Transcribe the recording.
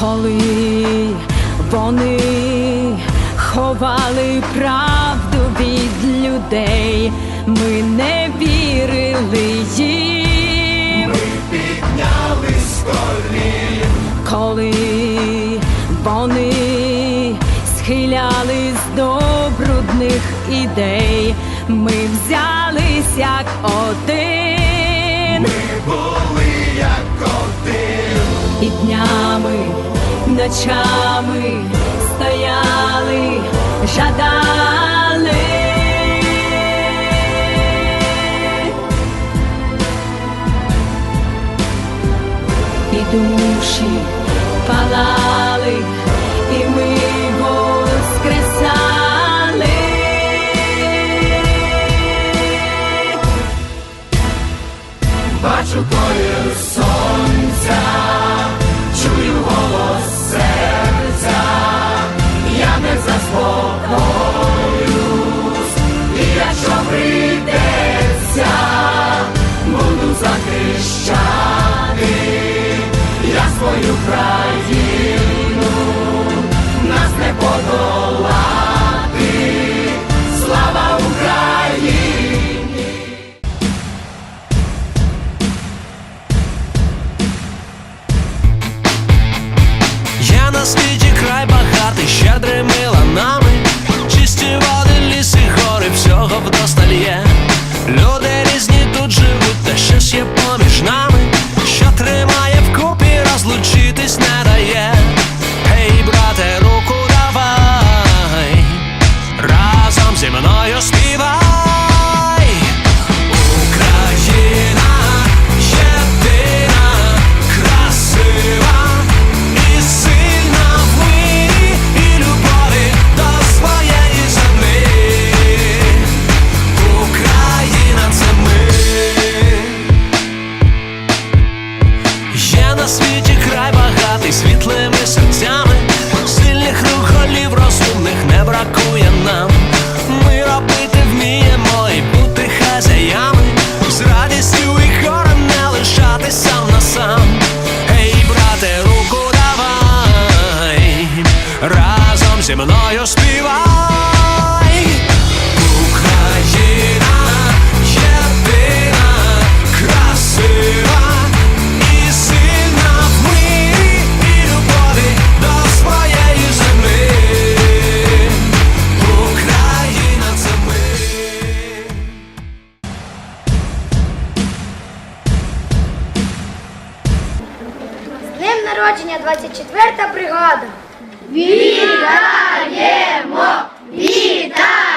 коли вони ховали правду від людей, ми не вірили їм. Піднялись з колін, коли вони схилялись до брудних ідей, ми взялись як один. Ми були як один, і днями, ночами стояли, жадали. І душі палали, і ми воскресали. бачу колір сонця, захищати я свою країну, нас не подолати, мною співай. Україна єдина, красива і сильна в мирі і любові до своєї землі. Україна це ми. Є на світі край багатий світлими серцями, сильних рук голів розумних не бракує нам. Мною співай. Україна єдина, красива і сильна в любові до своєї землі. Україна це ми. З днем народження 24-та бригада. Вітаємо! Вітаємо!